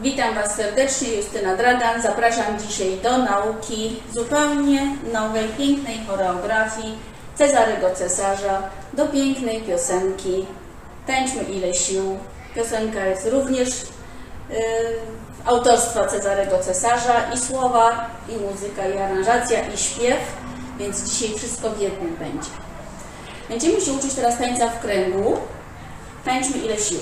Witam Was serdecznie, Justyna Dragan. Zapraszam dzisiaj do nauki zupełnie nowej, pięknej choreografii Cezarego Cesarza, do pięknej piosenki Tańczmy ile sił. Piosenka jest również yy, autorstwa Cezarego Cesarza i słowa, i muzyka, i aranżacja, i śpiew, więc dzisiaj wszystko w jednym będzie. Będziemy się uczyć teraz tańca w kręgu. Tańczmy ile sił.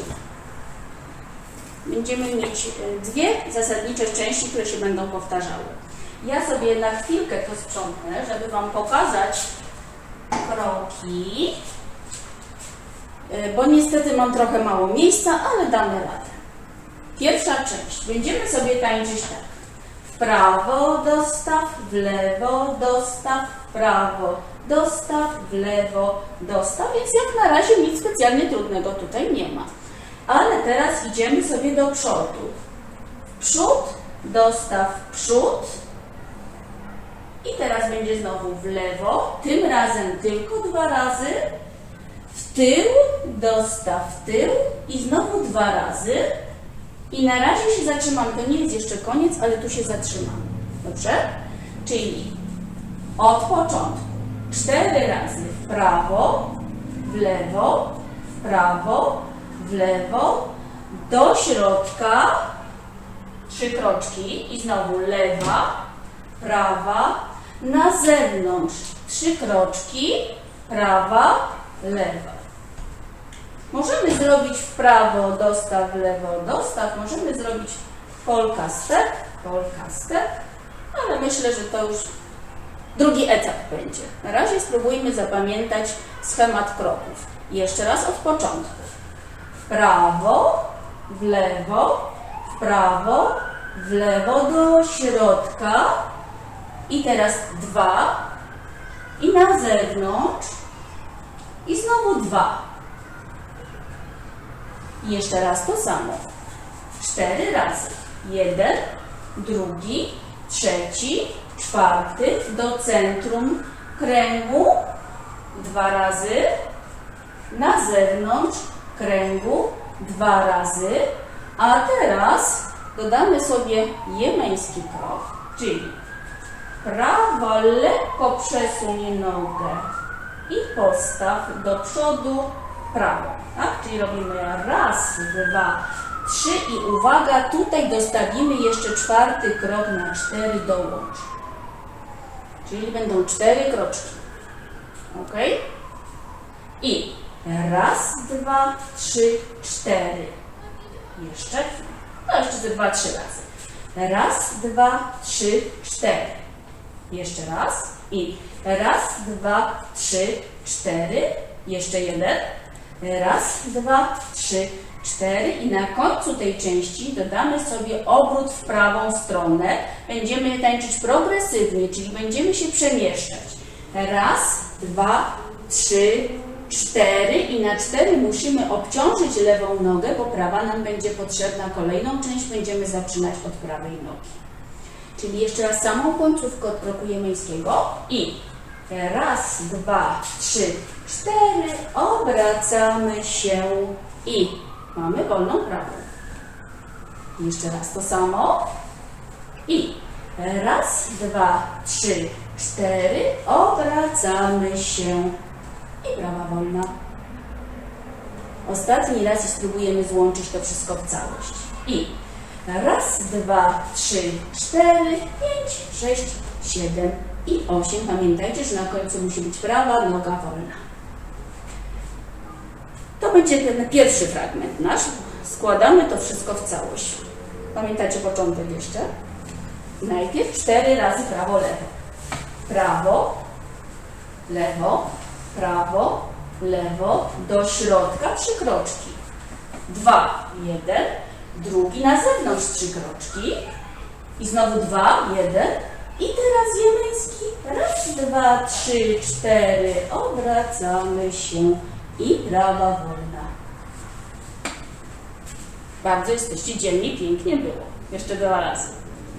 Będziemy mieć y, dwie zasadnicze części, które się będą powtarzały. Ja sobie na chwilkę to sprzątnę, żeby Wam pokazać kroki, y, bo niestety mam trochę mało miejsca, ale damy radę. Pierwsza część. Będziemy sobie tańczyć tak. W prawo dostaw, w lewo dostaw, w prawo dostaw, w lewo dostaw, więc jak na razie nic specjalnie trudnego tutaj nie ma. Ale teraz idziemy sobie do przodu. Przód, dostaw przód. I teraz będzie znowu w lewo, tym razem tylko dwa razy. W tył, dostaw tył i znowu dwa razy. I na razie się zatrzymam. To nie jest jeszcze koniec, ale tu się zatrzymam. Dobrze? Czyli od początku. Cztery razy w prawo, w lewo, w prawo, w lewo, do środka, trzy kroczki i znowu lewa, prawa, na zewnątrz, trzy kroczki, prawa, lewa. Możemy zrobić w prawo, dostaw, w lewo, dostaw, możemy zrobić polka step, polka step, ale myślę, że to już drugi etap będzie. Na razie spróbujmy zapamiętać schemat kroków. Jeszcze raz od początku w prawo, w lewo, w prawo, w lewo do środka i teraz dwa i na zewnątrz i znowu dwa. I jeszcze raz to samo. Cztery razy. Jeden, drugi, trzeci, czwarty do centrum kręgu. Dwa razy. Na zewnątrz kręgu dwa razy, a teraz dodamy sobie jemeński krok, czyli prawa lekko przesuń nogę i postaw do przodu prawo, tak? Czyli robimy raz, dwa, trzy i uwaga, tutaj dostawimy jeszcze czwarty krok na cztery dołącz. Czyli będą cztery kroczki. Ok? I Raz, dwa, trzy, cztery. Jeszcze. No jeszcze ze dwa, trzy razy. Raz, dwa, trzy, cztery. Jeszcze raz. I raz, dwa, trzy, cztery. Jeszcze jeden. Raz, dwa, trzy, cztery. I na końcu tej części dodamy sobie obrót w prawą stronę. Będziemy tańczyć progresywnie, czyli będziemy się przemieszczać. Raz, dwa, trzy, cztery i na cztery musimy obciążyć lewą nogę, bo prawa nam będzie potrzebna. Kolejną część będziemy zaczynać od prawej nogi. Czyli jeszcze raz samą końcówkę od kroku jemeńskiego i raz, dwa, trzy, cztery, obracamy się i mamy wolną prawą. Jeszcze raz to samo i raz, dwa, trzy, cztery, obracamy się i prawa wolna. Ostatni raz i spróbujemy złączyć to wszystko w całość. I raz, dwa, trzy, cztery, pięć, sześć, siedem i osiem. Pamiętajcie, że na końcu musi być prawa noga wolna. To będzie ten pierwszy fragment nasz. Składamy to wszystko w całość. Pamiętacie początek jeszcze? Najpierw cztery razy prawo, lewo. Prawo, lewo, prawo, lewo, do środka trzy kroczki. Dwa, jeden, drugi na zewnątrz trzy kroczki. I znowu dwa, jeden. I teraz jemeński. Raz, dwa, trzy, cztery. Obracamy się i prawa wolna. Bardzo jesteście dzielni, pięknie było. Jeszcze dwa razy.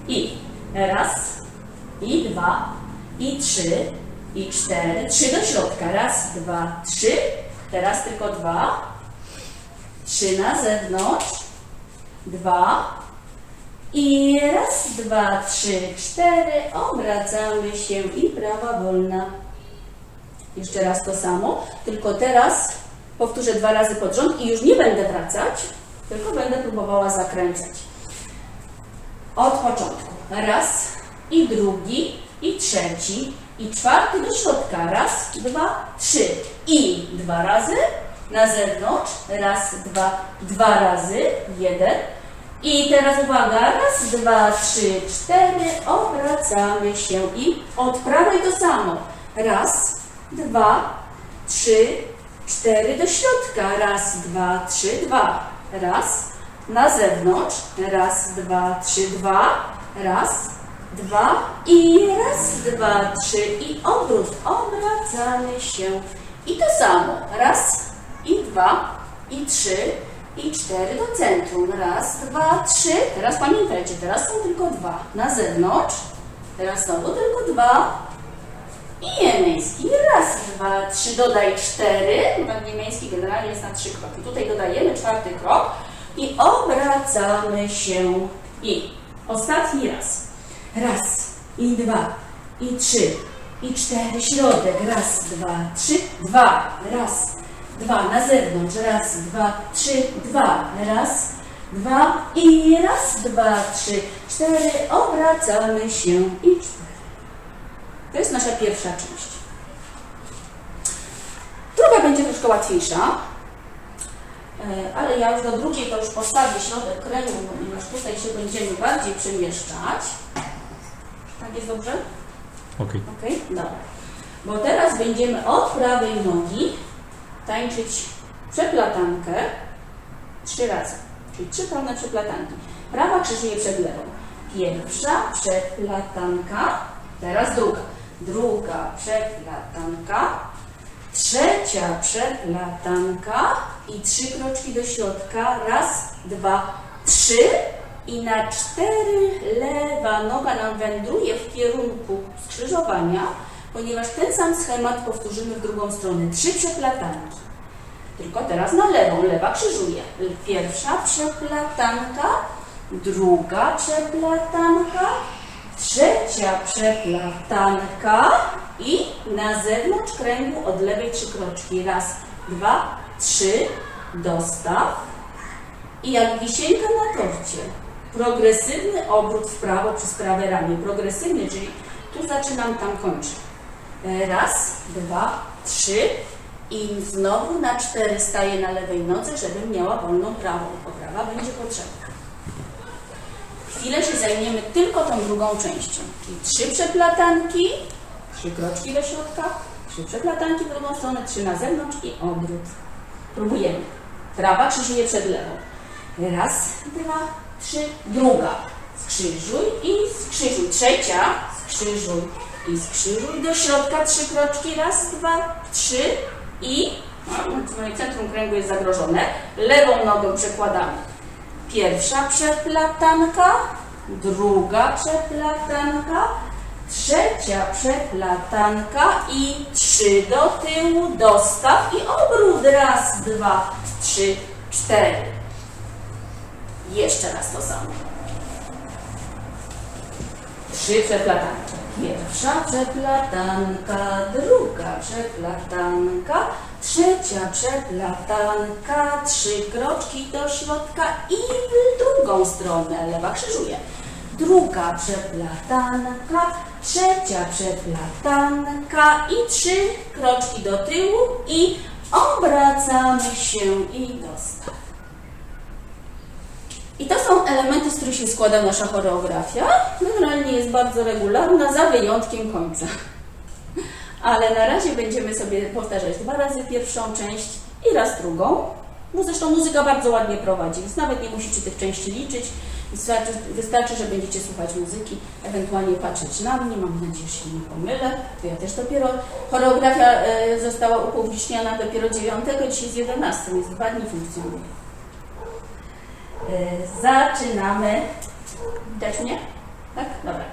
I raz, i dwa, i trzy, i cztery. Trzy do środka. Raz, dwa, trzy. Teraz tylko dwa. trzy na zewnątrz, dwa i raz, dwa, trzy, cztery, obracamy się i prawa wolna. Jeszcze raz to samo, tylko teraz powtórzę dwa razy pod rząd i już nie będę wracać, tylko będę próbowała zakręcać. Od początku. Raz i drugi i trzeci i czwarty do środka. Raz, dwa, trzy. I dwa razy na zewnątrz. Raz, dwa, dwa razy. Jeden. I teraz uwaga. Raz, dwa, trzy, cztery. Obracamy się i od prawej to samo. Raz, dwa, trzy, cztery do środka. Raz, dwa, trzy, dwa. Raz, na zewnątrz. Raz, dwa, trzy, dwa. Raz, dwa i raz, dwa, trzy i obrót. Obracamy się. I to samo. Raz i dwa i trzy i cztery do centrum. Raz, dwa, trzy. Teraz pamiętajcie, teraz są tylko dwa. Na zewnątrz. Teraz znowu tylko dwa. I niemiecki. Raz, dwa, trzy. Dodaj cztery. No, niemiecki generalnie jest na trzy kroki. Tutaj dodajemy czwarty krok i obracamy się. I ostatni raz. Raz i dwa i trzy i cztery. Środek. Raz, dwa, trzy. Dwa. Raz, dwa. Na zewnątrz. Raz, dwa, trzy. Dwa. Raz, dwa i raz, dwa, trzy, cztery. Obracamy się i cztery. To jest nasza pierwsza część. Druga będzie troszkę łatwiejsza, e, ale ja już do drugiej to już postawię środek kręgu, ponieważ tutaj się będziemy bardziej przemieszczać. Tak jest dobrze? Okej. Okej, dobra. Bo teraz będziemy od prawej nogi tańczyć przeplatankę trzy razy. Czyli trzy pełne przeplatanki. Prawa krzyżuje przed lewą. Pierwsza przeplatanka, teraz druga. Druga przeplatanka, trzecia przeplatanka i trzy kroczki do środka. Raz, dwa, trzy. I na cztery lewa noga nam wędruje w kierunku skrzyżowania, ponieważ ten sam schemat powtórzymy w drugą stronę. Trzy przeplatanki. Tylko teraz na lewą. Lewa krzyżuje. Pierwsza przeplatanka, druga przeplatanka, trzecia przeplatanka i na zewnątrz kręgu od lewej trzy kroczki. Raz, dwa, trzy, dostaw. I jak wisienka na torcie, progresywny obrót w prawo przez prawe ramię. Progresywny, czyli tu zaczynam, tam kończę. E, Raz, dwa, trzy i znowu na cztery staję na lewej nodze, żebym miała wolną prawą, bo prawa będzie potrzebna. Chwilę się zajmiemy tylko tą drugą częścią, czyli trzy przeplatanki, trzy kroczki do środka, trzy przeplatanki w drugą stronę, trzy na zewnątrz i obrót. Próbujemy. Prawa krzyżuje przed lewą. Raz, dwa, trzy, druga. Skrzyżuj i skrzyżuj. Trzecia, skrzyżuj i skrzyżuj. Do środka trzy kroczki. Raz, dwa, trzy i no, centrum kręgu jest zagrożone. Lewą nogę przekładamy. Pierwsza przeplatanka, druga przeplatanka, trzecia przeplatanka i trzy do tyłu, dostaw i obrót. Raz, dwa, trzy, cztery. Jeszcze raz to samo. Trzy przeplatanki. Pierwsza przeplatanka, druga przeplatanka, trzecia przeplatanka, trzy kroczki do środka i w drugą stronę. Lewa krzyżuje. Druga przeplatanka, trzecia przeplatanka i trzy kroczki do tyłu i obracamy się i dostaw. I to są elementy, z których się składa nasza choreografia. Generalnie jest bardzo regularna, za wyjątkiem końca. Ale na razie będziemy sobie powtarzać dwa razy pierwszą część i raz drugą. No zresztą muzyka bardzo ładnie prowadzi, więc nawet nie musicie tych części liczyć. Wystarczy, wystarczy, że będziecie słuchać muzyki, ewentualnie patrzeć na mnie. Mam nadzieję, że się nie pomylę. To ja też dopiero. Choreografia e, została upubliczniona dopiero 9, dzisiaj jest 11, więc dwa dni funkcjonuje. E, Zaczynamy. Widać mnie? Tak? Dobra.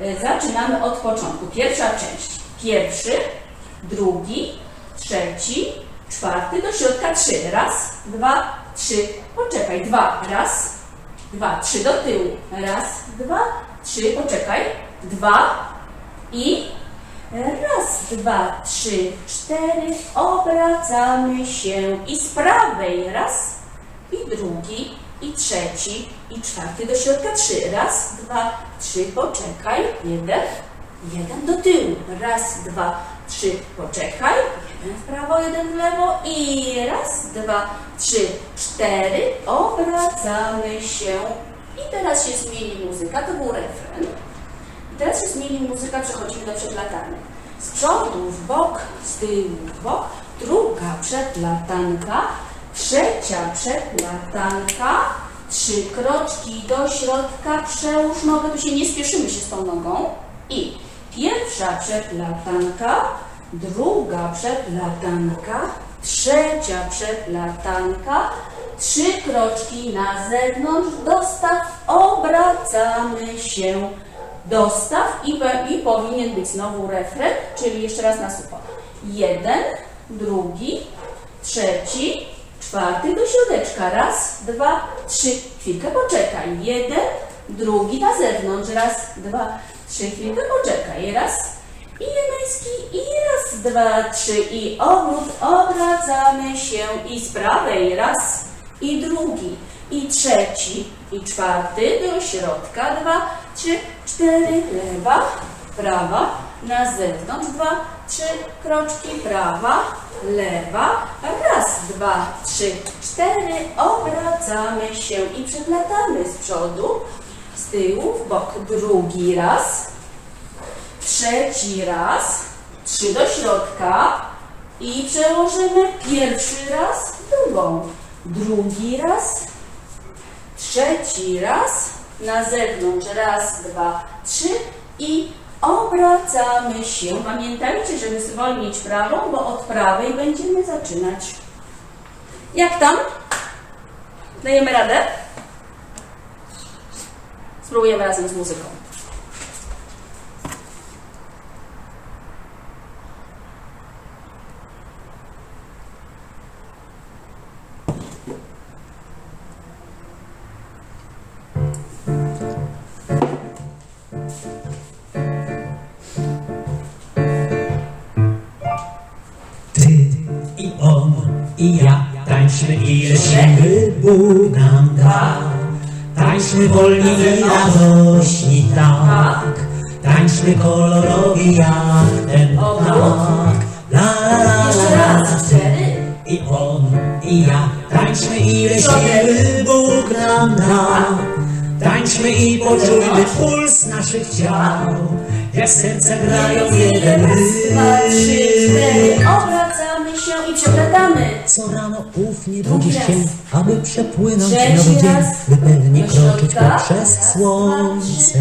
E, Zaczynamy od początku. Pierwsza część. Pierwszy, drugi, trzeci, czwarty do środka, trzy. Raz, dwa, trzy. Poczekaj, dwa. Raz, dwa, trzy do tyłu. Raz, dwa, trzy. Poczekaj. Dwa i raz, dwa, trzy, cztery. Obracamy się i z prawej. Raz i drugi i trzeci i czwarty do środka. Trzy. Raz, dwa, trzy. Poczekaj. Jeden. Jeden do tyłu. Raz, dwa, trzy. Poczekaj. Jeden w prawo, jeden w lewo. I raz, dwa, trzy, cztery. Obracamy się. I teraz się zmieni muzyka. To był refren. I teraz się zmieni muzyka. Przechodzimy do przeplatanek. Z przodu w bok, z tyłu w bok. Druga przeplatanka. Trzecia przeplatanka. Trzy kroczki do środka. Przełóż nogę. Tu się nie spieszymy się z tą nogą. I pierwsza przeplatanka, druga przeplatanka, trzecia przeplatanka, trzy kroczki na zewnątrz, dostaw, obracamy się, dostaw i, i powinien być znowu refren, czyli jeszcze raz na sucho. Jeden, drugi, trzeci, czwarty do środeczka. Raz, dwa, trzy. Chwilkę poczekaj. Jeden, drugi na zewnątrz. Raz, dwa, trzy. Chwilkę poczekaj. Raz. I jemeński. I raz, dwa, trzy. I obrót. Obracamy się. I z prawej. Raz. I drugi. I trzeci. I czwarty do środka. Dwa, trzy, cztery. Lewa, prawa. Na zewnątrz. Dwa, trzy kroczki. Prawa, lewa. Raz, dwa, trzy, cztery. Obracamy się i przeplatamy z przodu, z tyłu, w bok. Drugi raz. Trzeci raz. Trzy do środka. I przełożymy pierwszy raz drugą. Drugi raz. Trzeci raz. Na zewnątrz. Raz, dwa, trzy. I obracamy się. Pamiętajcie, żeby zwolnić prawą, bo od prawej będziemy zaczynać. Jak tam? Dajemy radę? Spróbujemy razem z muzyką. Wolni i radośni tak. Tańczmy kolorowi jak ten ptak. La la la. Cztery. I on i ja tańczmy ile siły Bóg nam da. Tańczmy i poczujmy puls naszych ciał. Jak serca grają jeden rytm. Przeplatamy. Co rano ów nie budzi się, aby przepłynąć nowy dzień, by pewnie kroczyć poprzez słońce,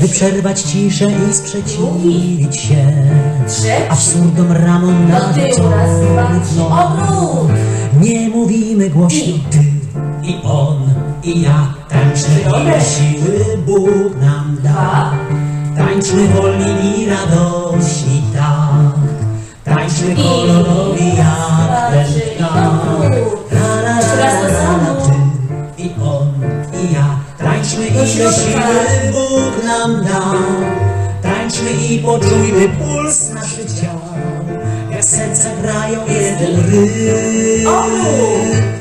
by przerwać ciszę i sprzeciwić się absurdom trzy. na Obrót. Nie mówimy głośno ty i on i ja, tańczmy ile siły Bóg nam da. Tańczmy wolni i radośni Siły Bóg nam da Tańczmy i poczujmy puls naszych ciał Jak serca grają jeden Obrót.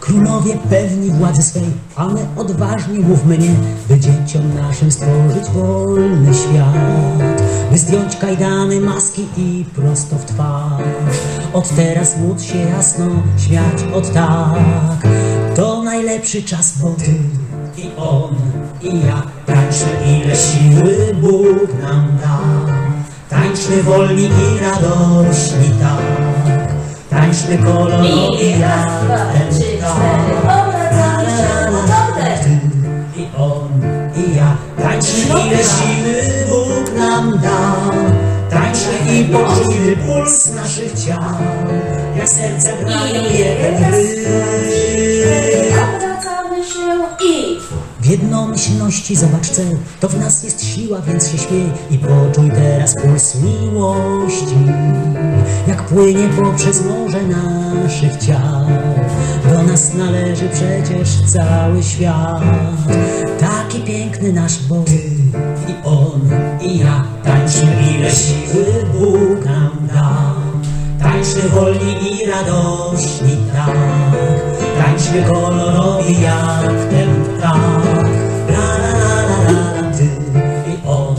Królowie pewni władzy swej, ale odważni mówmy nie, by dzieciom naszym stworzyć wolny świat. By zdjąć kajdany, maski i prosto w twarz. Od teraz móc się jasno śmiać od tak. To najlepszy czas, bo ty i on i ja tańczmy ile siły Bóg nam da. Tańczmy wolni i radośni tak. Tańczmy kolorowi I raz, dwa, ten trzy, ptak. cztery. Obracamy się. Oddech. Ty i on i ja Tańczmy ile siły Bóg nam da Tańczmy i poczujmy puls naszych ciał Jeden raz, rytm Obracamy się i W jednomyślności zobacz cel To w nas jest siła, więc się śmiej I poczuj teraz puls miłości. Jak płynie poprzez morze naszych ciał Do nas należy przecież cały świat. Taki piękny nasz Bóg I On, i ja Tańczymy ile siły Bóg nam Tańczmy wolni i radośni tak. Tańczmy kolorowi jak ten ptak. La la la la la Ty i on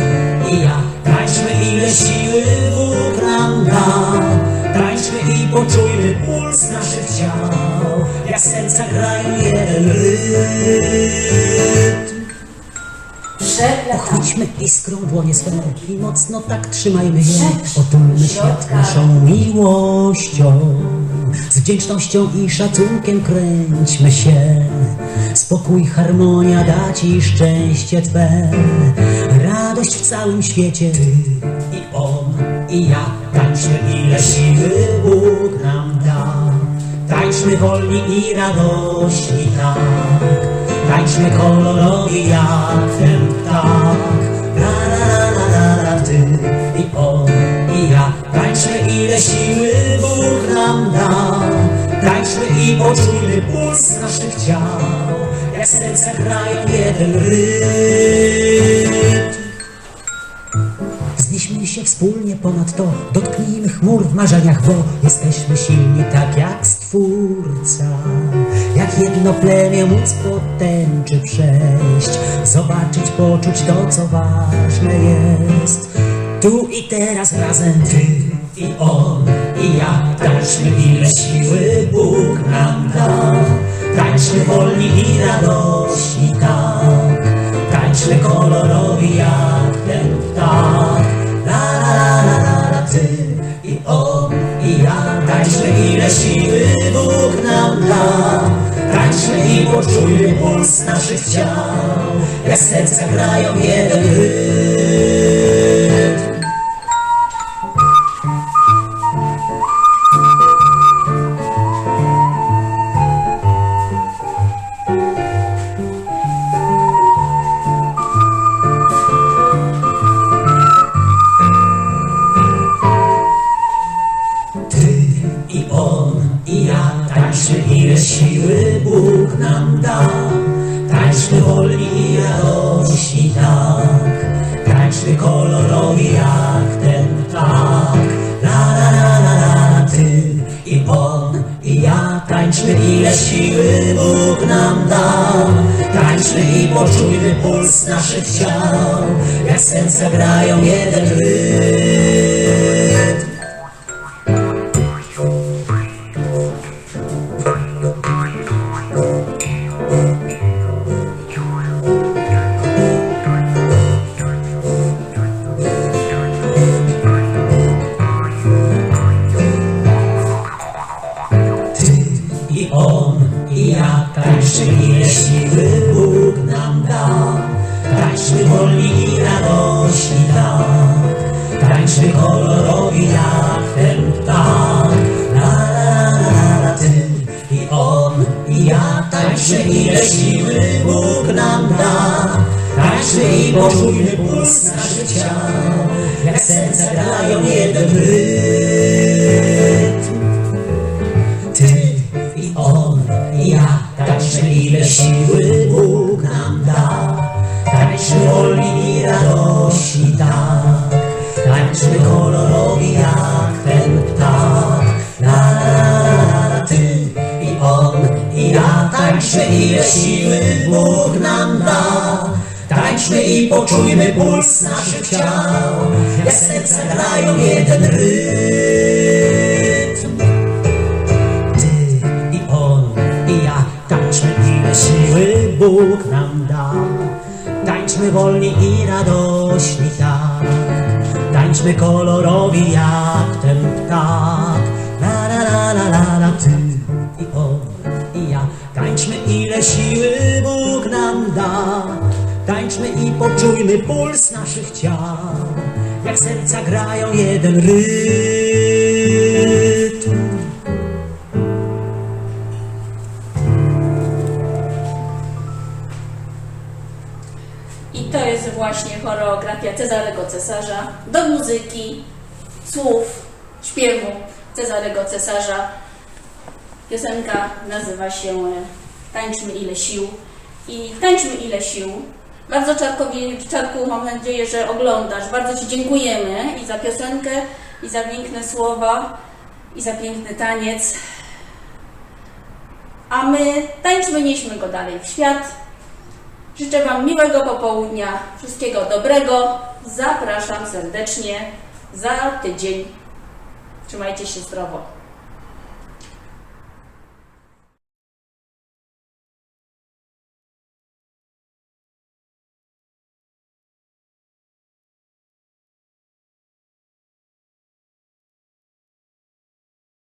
i ja. Tańczmy ile siły Bóg nam da. Tańczmy i poczujmy puls naszych ciał. Jak serca grają jeden rytm Chodźmy iskrą dłonie swą i mocno tak trzymajmy. Szepcz. Otulmy świat naszą miłością. Z wdzięcznością i szacunkiem kręćmy się. Spokój, harmonia da ci szczęście Twe. Radość w całym świecie. Ty i on i ja. Tańczmy ile siły Bóg nam da. Tańczmy wolni i radośni tak. Tańczmy kolorowi jak ten ptak La la la la la ty i on i ja. Tańczmy ile siły Bóg nam da. Tańczmy i poczujmy puls naszych ciał. Jak serca grają jeden rytm się wspólnie ponad to, dotknijmy chmur w marzeniach, bo jesteśmy silni tak jak Stwórca. Jak jedno plemię móc po tęczy przejść, zobaczyć, poczuć to, co ważne jest. Tu i teraz razem ty i on i ja, tańczmy ile siły Bóg nam da. Tańczmy wolni i radośni tak. Tańczmy kolorowi ile siły Bóg nam da. Tańczmy i poczujmy puls naszych ciał. Jak serca grają jeden rytm tańczmy ile siły Bóg nam da. Tańczmy wolni i radośni tak. Tańczmy kolorowi jak ten ptak. La la la la la ty i on i ja tańczmy ile siły Bóg nam da. Tańczmy i poczujmy puls naszych ciał. Jak serca grają jeden rytm. Tańczmy ile siły Bóg nam da Tańczmy wolni i radośni tak. Tańczmy kolorowi jak ten ptak la Ty i on i ja. Tańczmy ile siły Bóg nam da Tańczmy i poczujmy puls naszych ciał. Jak serca grają jeden rytm Bóg nam da. Tańczmy wolni i radośni tak. Tańczmy kolorowi jak ten ptak. La la la la la la ty i i ja. Tańczmy ile siły Bóg nam da. Tańczmy i poczujmy puls naszych ciał. Jak serca grają jeden rytm Cesarza do muzyki, słów, śpiewu Cezarego Cesarza. Piosenka nazywa się e, Tańczmy ile sił i tańczmy ile sił. Bardzo Czarkowi, Czarku, mam nadzieję, że oglądasz. Bardzo Ci dziękujemy i za piosenkę, i za piękne słowa, i za piękny taniec. A my tańczmy, nieśmy go dalej w świat. Życzę Wam miłego popołudnia, wszystkiego dobrego. Zapraszam serdecznie za tydzień. Trzymajcie się zdrowo.